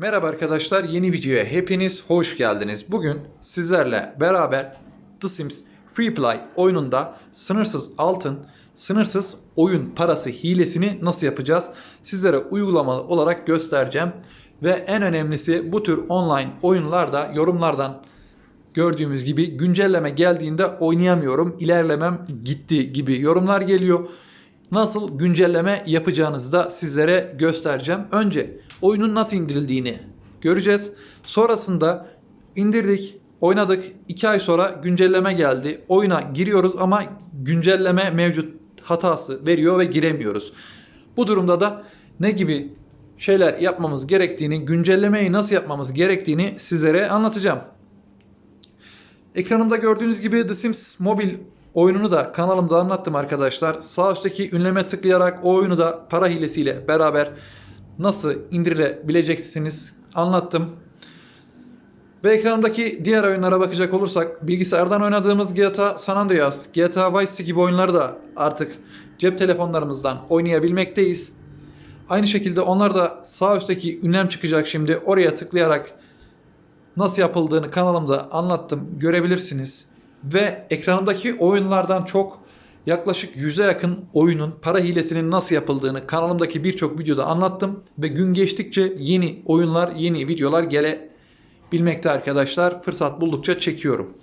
Merhaba arkadaşlar, yeni videoya hepiniz hoş geldiniz. Bugün sizlerle beraber The Sims Free Play oyununda sınırsız altın, sınırsız oyun parası hilesini nasıl yapacağız? Sizlere uygulamalı olarak göstereceğim. Ve en önemlisi bu tür online oyunlarda yorumlardan gördüğümüz gibi güncelleme geldiğinde oynayamıyorum, ilerlemem gitti gibi yorumlar geliyor. Nasıl güncelleme yapacağınızı da sizlere göstereceğim. Önce oyunun nasıl indirildiğini göreceğiz. Sonrasında indirdik, oynadık. 2 ay sonra güncelleme geldi. Oyuna giriyoruz ama güncelleme mevcut hatası veriyor ve giremiyoruz. Bu durumda da ne gibi şeyler yapmamız gerektiğini, güncellemeyi nasıl yapmamız gerektiğini sizlere anlatacağım. Ekranımda gördüğünüz gibi The Sims Mobile oyununu da kanalımda anlattım arkadaşlar. Sağ üstteki ünleme tıklayarak o oyunu da para hilesiyle beraber nasıl indirilebileceksiniz anlattım. Ve ekranımdaki diğer oyunlara bakacak olursak bilgisayardan oynadığımız GTA San Andreas, GTA Vice City gibi oyunları da artık cep telefonlarımızdan oynayabilmekteyiz. Aynı şekilde onlar da sağ üstteki ünlem çıkacak şimdi. Oraya tıklayarak nasıl yapıldığını kanalımda anlattım. Görebilirsiniz. Ve ekranımdaki oyunlardan çok yaklaşık 100'e yakın oyunun para hilesinin nasıl yapıldığını kanalımdaki birçok videoda anlattım. Ve gün geçtikçe yeni oyunlar, yeni videolar gelebilmekte arkadaşlar. Fırsat buldukça çekiyorum.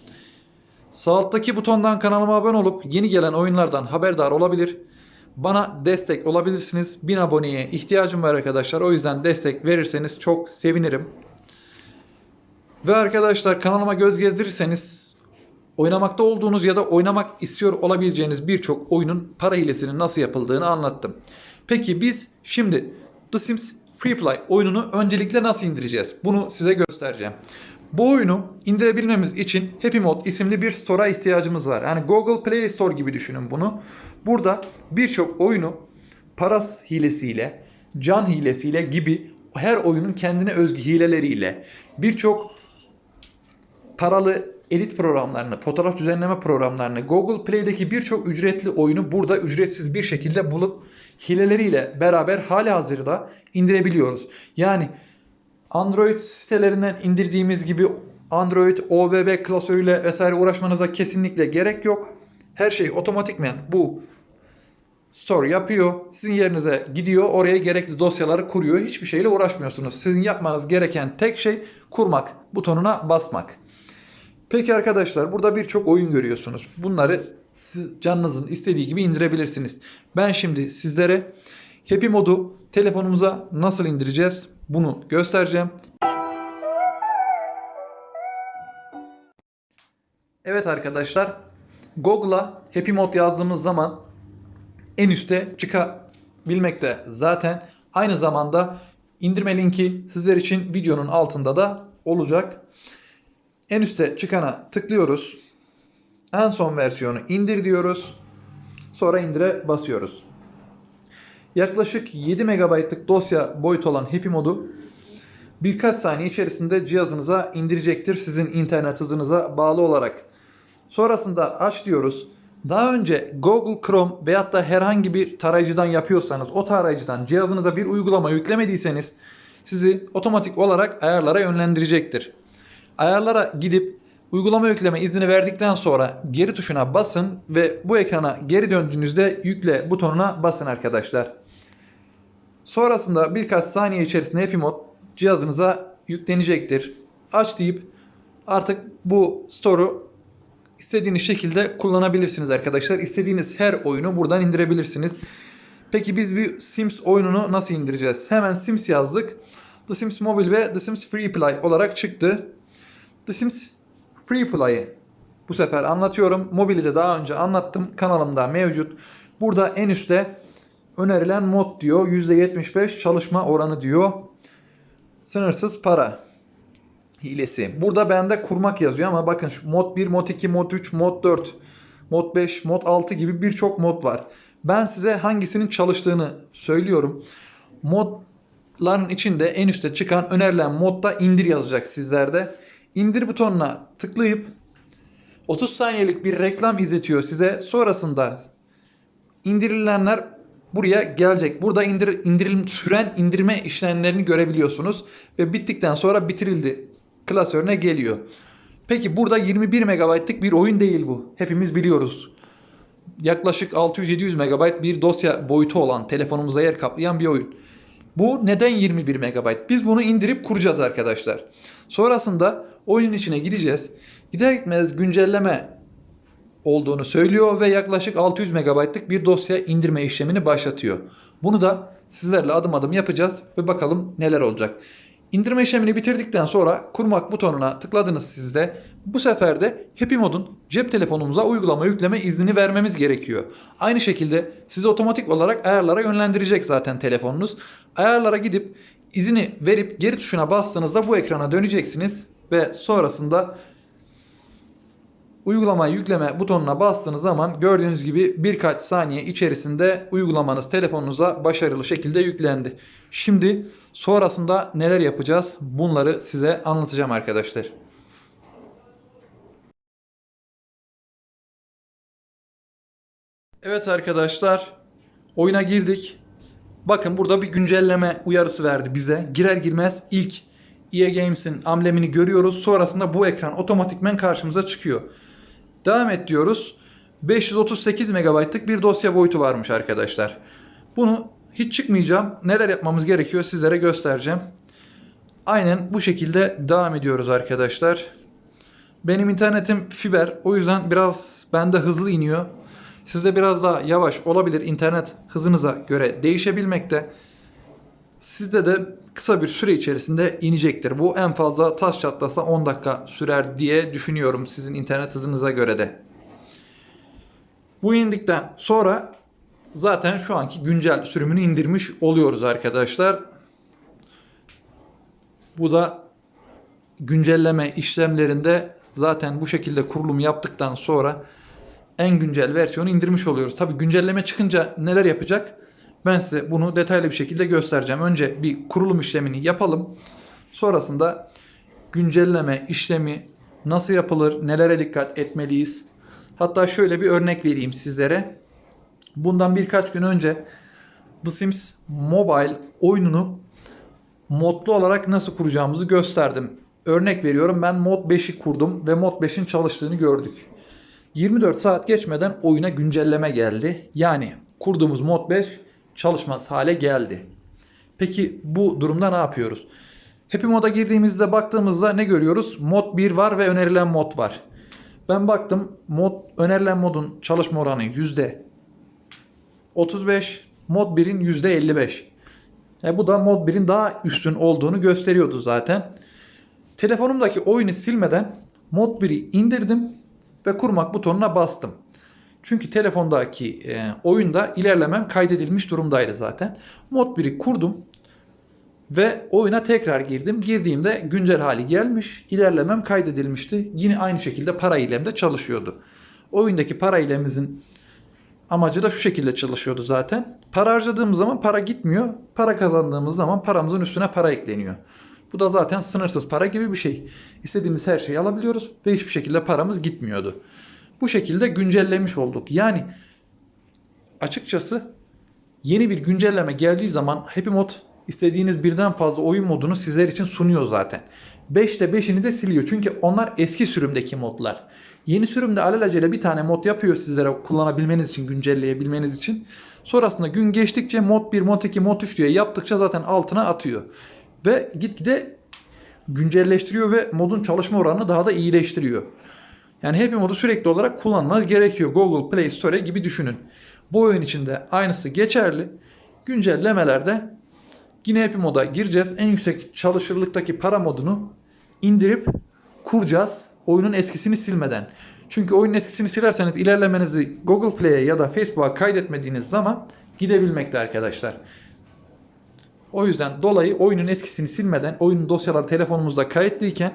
Sağ alttaki butondan kanalıma abone olup yeni gelen oyunlardan haberdar olabilir. Bana destek olabilirsiniz. 1000 aboneye ihtiyacım var arkadaşlar. O yüzden destek verirseniz çok sevinirim. Ve arkadaşlar kanalıma göz gezdirirseniz oynamakta olduğunuz ya da oynamak istiyor olabileceğiniz birçok oyunun para hilesinin nasıl yapıldığını anlattım. Peki biz şimdi The Sims Free Play oyununu öncelikle nasıl indireceğiz? Bunu size göstereceğim. Bu oyunu indirebilmemiz için Happy Mod isimli bir store'a ihtiyacımız var. Yani Google Play Store gibi düşünün bunu. Burada birçok oyunu paras hilesiyle, can hilesiyle gibi her oyunun kendine özgü hileleriyle birçok paralı edit programlarını, fotoğraf düzenleme programlarını, Google Play'deki birçok ücretli oyunu burada ücretsiz bir şekilde bulup hileleriyle beraber hali hazırda indirebiliyoruz. Yani Android sitelerinden indirdiğimiz gibi Android OBB klasörüyle vesaire uğraşmanıza kesinlikle gerek yok. Her şey otomatikmen bu store yapıyor. Sizin yerinize gidiyor. Oraya gerekli dosyaları kuruyor. Hiçbir şeyle uğraşmıyorsunuz. Sizin yapmanız gereken tek şey kurmak butonuna basmak. Peki arkadaşlar burada birçok oyun görüyorsunuz. Bunları siz canınızın istediği gibi indirebilirsiniz. Ben şimdi sizlere Happy Mod'u telefonumuza nasıl indireceğiz bunu göstereceğim. Evet arkadaşlar Google'a Happy Mod yazdığımız zaman en üste çıkabilmekte. Zaten aynı zamanda indirme linki sizler için videonun altında da olacak. En üste çıkana tıklıyoruz. En son versiyonu indir diyoruz. Sonra indire basıyoruz. Yaklaşık 7 MB'lık dosya boyut olan Happy Mod'u birkaç saniye içerisinde cihazınıza indirecektir sizin internet hızınıza bağlı olarak. Sonrasında aç diyoruz. Daha önce Google Chrome veyahut da herhangi bir tarayıcıdan yapıyorsanız o tarayıcıdan cihazınıza bir uygulama yüklemediyseniz sizi otomatik olarak ayarlara yönlendirecektir. Ayarlara gidip uygulama yükleme izni verdikten sonra geri tuşuna basın ve bu ekrana geri döndüğünüzde yükle butonuna basın arkadaşlar. Sonrasında birkaç saniye içerisinde Happy Mod cihazınıza yüklenecektir. Aç deyip artık bu store'u istediğiniz şekilde kullanabilirsiniz arkadaşlar. İstediğiniz her oyunu buradan indirebilirsiniz. Peki biz bir Sims oyununu nasıl indireceğiz? Hemen Sims yazdık. The Sims Mobile ve The Sims Free Play olarak çıktı. The Sims Free Play'ı bu sefer anlatıyorum. Mobili de daha önce anlattım. Kanalımda mevcut. Burada en üstte önerilen mod diyor. %75 çalışma oranı diyor. Sınırsız para hilesi. Burada bende kurmak yazıyor ama bakın şu mod 1, mod 2, mod 3, mod 4, mod 5, mod 6 gibi birçok mod var. Ben size hangisinin çalıştığını söylüyorum. Modların içinde en üstte çıkan önerilen modda indir yazacak sizlerde. İndir butonuna tıklayıp 30 saniyelik bir reklam izletiyor size. Sonrasında indirilenler buraya gelecek. Burada indir, indirim, süren indirme işlemlerini görebiliyorsunuz. Ve bittikten sonra bitirildi klasörüne geliyor. Peki burada 21 MB'lık bir oyun değil bu. Hepimiz biliyoruz. Yaklaşık 600-700 MB bir dosya boyutu olan telefonumuza yer kaplayan bir oyun. Bu neden 21 MB? Biz bunu indirip kuracağız arkadaşlar. Sonrasında oyunun içine gideceğiz. Gider gitmez güncelleme olduğunu söylüyor ve yaklaşık 600 MB'lık bir dosya indirme işlemini başlatıyor. Bunu da sizlerle adım adım yapacağız ve bakalım neler olacak. İndirme işlemini bitirdikten sonra kurmak butonuna tıkladınız siz de. Bu sefer de Happy Mod'un cep telefonumuza uygulama yükleme iznini vermemiz gerekiyor. Aynı şekilde sizi otomatik olarak ayarlara yönlendirecek zaten telefonunuz. Ayarlara gidip izini verip geri tuşuna bastığınızda bu ekrana döneceksiniz ve sonrasında uygulamayı yükleme butonuna bastığınız zaman gördüğünüz gibi birkaç saniye içerisinde uygulamanız telefonunuza başarılı şekilde yüklendi. Şimdi sonrasında neler yapacağız bunları size anlatacağım arkadaşlar. Evet arkadaşlar oyuna girdik. Bakın burada bir güncelleme uyarısı verdi bize. Girer girmez ilk EA Games'in amblemini görüyoruz. Sonrasında bu ekran otomatikmen karşımıza çıkıyor. Devam et diyoruz. 538 MB'lık bir dosya boyutu varmış arkadaşlar. Bunu hiç çıkmayacağım. Neler yapmamız gerekiyor sizlere göstereceğim. Aynen bu şekilde devam ediyoruz arkadaşlar. Benim internetim fiber. O yüzden biraz bende hızlı iniyor. Sizde biraz daha yavaş olabilir. İnternet hızınıza göre değişebilmekte. Sizde de kısa bir süre içerisinde inecektir. Bu en fazla taş çatlasa 10 dakika sürer diye düşünüyorum sizin internet hızınıza göre de. Bu indikten sonra zaten şu anki güncel sürümünü indirmiş oluyoruz arkadaşlar. Bu da güncelleme işlemlerinde zaten bu şekilde kurulum yaptıktan sonra en güncel versiyonu indirmiş oluyoruz. Tabi güncelleme çıkınca neler yapacak? Ben size bunu detaylı bir şekilde göstereceğim. Önce bir kurulum işlemini yapalım. Sonrasında güncelleme işlemi nasıl yapılır, nelere dikkat etmeliyiz? Hatta şöyle bir örnek vereyim sizlere. Bundan birkaç gün önce The Sims Mobile oyununu modlu olarak nasıl kuracağımızı gösterdim. Örnek veriyorum ben mod 5'i kurdum ve mod 5'in çalıştığını gördük. 24 saat geçmeden oyuna güncelleme geldi. Yani kurduğumuz mod 5 çalışmaz hale geldi. Peki bu durumda ne yapıyoruz? Happy Mod'a girdiğimizde baktığımızda ne görüyoruz? Mod 1 var ve önerilen mod var. Ben baktım mod önerilen modun çalışma oranı 35, mod 1'in yüzde 55. E bu da mod 1'in daha üstün olduğunu gösteriyordu zaten. Telefonumdaki oyunu silmeden mod 1'i indirdim ve kurmak butonuna bastım. Çünkü telefondaki e, oyunda ilerlemem kaydedilmiş durumdaydı zaten. Mod 1'i kurdum ve oyuna tekrar girdim. Girdiğimde güncel hali gelmiş, ilerlemem kaydedilmişti. Yine aynı şekilde para ilemde çalışıyordu. Oyundaki para ilemimizin amacı da şu şekilde çalışıyordu zaten. Para harcadığımız zaman para gitmiyor. Para kazandığımız zaman paramızın üstüne para ekleniyor. Bu da zaten sınırsız para gibi bir şey. İstediğimiz her şeyi alabiliyoruz ve hiçbir şekilde paramız gitmiyordu. Bu şekilde güncellemiş olduk. Yani açıkçası yeni bir güncelleme geldiği zaman Happy Mod istediğiniz birden fazla oyun modunu sizler için sunuyor zaten. 5'te 5'ini de siliyor. Çünkü onlar eski sürümdeki modlar. Yeni sürümde alelacele bir tane mod yapıyor sizlere kullanabilmeniz için, güncelleyebilmeniz için. Sonrasında gün geçtikçe mod 1, mod 2, mod 3 diye yaptıkça zaten altına atıyor. Ve gitgide güncelleştiriyor ve modun çalışma oranını daha da iyileştiriyor. Yani Happy Mod'u sürekli olarak kullanmanız gerekiyor. Google Play Store gibi düşünün. Bu oyun içinde aynısı geçerli. Güncellemelerde yine Happy Mod'a gireceğiz. En yüksek çalışırlıktaki para modunu indirip kuracağız. Oyunun eskisini silmeden. Çünkü oyunun eskisini silerseniz ilerlemenizi Google Play'e ya da Facebook'a kaydetmediğiniz zaman gidebilmekte arkadaşlar. O yüzden dolayı oyunun eskisini silmeden oyunun dosyaları telefonumuzda kayıtlıyken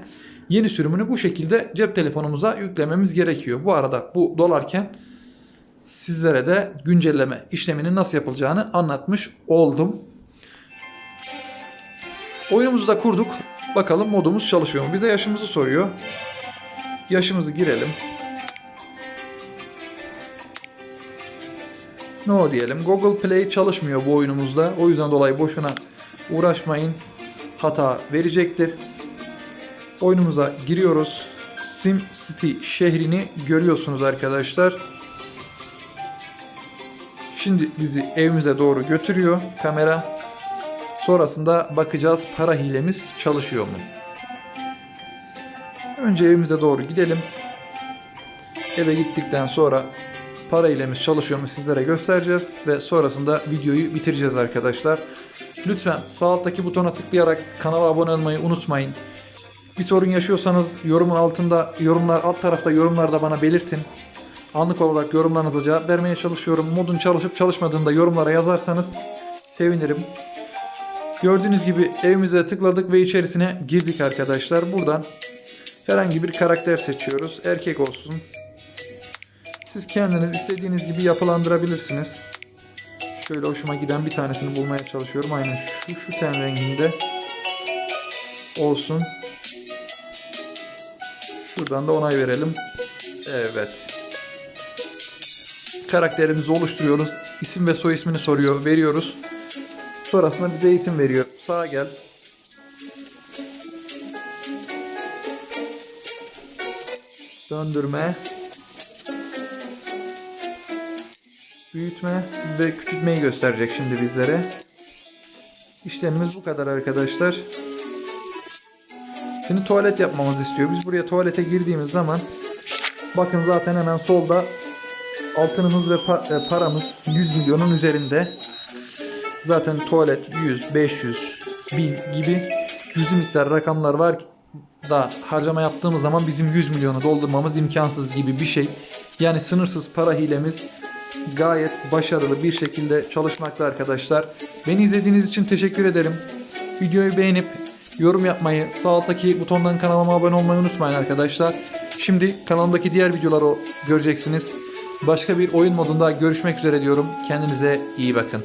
yeni sürümünü bu şekilde cep telefonumuza yüklememiz gerekiyor. Bu arada bu dolarken sizlere de güncelleme işleminin nasıl yapılacağını anlatmış oldum. Oyunumuzu da kurduk. Bakalım modumuz çalışıyor mu? Bize yaşımızı soruyor. Yaşımızı girelim. No diyelim. Google Play çalışmıyor bu oyunumuzda. O yüzden dolayı boşuna uğraşmayın. Hata verecektir. Oyunumuza giriyoruz. Sim City şehrini görüyorsunuz arkadaşlar. Şimdi bizi evimize doğru götürüyor kamera. Sonrasında bakacağız para hilemiz çalışıyor mu? Önce evimize doğru gidelim. Eve gittikten sonra para hilemiz çalışıyor mu sizlere göstereceğiz ve sonrasında videoyu bitireceğiz arkadaşlar. Lütfen sağ alttaki butona tıklayarak kanala abone olmayı unutmayın. Bir sorun yaşıyorsanız yorumun altında yorumlar alt tarafta yorumlarda bana belirtin. Anlık olarak yorumlarınıza cevap vermeye çalışıyorum. Modun çalışıp çalışmadığını da yorumlara yazarsanız sevinirim. Gördüğünüz gibi evimize tıkladık ve içerisine girdik arkadaşlar. Buradan herhangi bir karakter seçiyoruz. Erkek olsun. Siz kendiniz istediğiniz gibi yapılandırabilirsiniz. Şöyle hoşuma giden bir tanesini bulmaya çalışıyorum. Aynen şu şu ten renginde olsun. Şuradan da onay verelim. Evet. Karakterimizi oluşturuyoruz. İsim ve soy ismini soruyor, veriyoruz. Sonrasında bize eğitim veriyor. Sağa gel. Döndürme. Büyütme ve küçültmeyi gösterecek şimdi bizlere. İşlemimiz bu kadar arkadaşlar. Şimdi tuvalet yapmamızı istiyor. Biz buraya tuvalete girdiğimiz zaman bakın zaten hemen solda altınımız ve e, paramız 100 milyonun üzerinde. Zaten tuvalet 100, 500, 1000 gibi cüzi miktar rakamlar var da harcama yaptığımız zaman bizim 100 milyonu doldurmamız imkansız gibi bir şey. Yani sınırsız para hilemiz gayet başarılı bir şekilde çalışmakta arkadaşlar. Beni izlediğiniz için teşekkür ederim. Videoyu beğenip yorum yapmayı, sağ alttaki butondan kanalıma abone olmayı unutmayın arkadaşlar. Şimdi kanalımdaki diğer videoları göreceksiniz. Başka bir oyun modunda görüşmek üzere diyorum. Kendinize iyi bakın.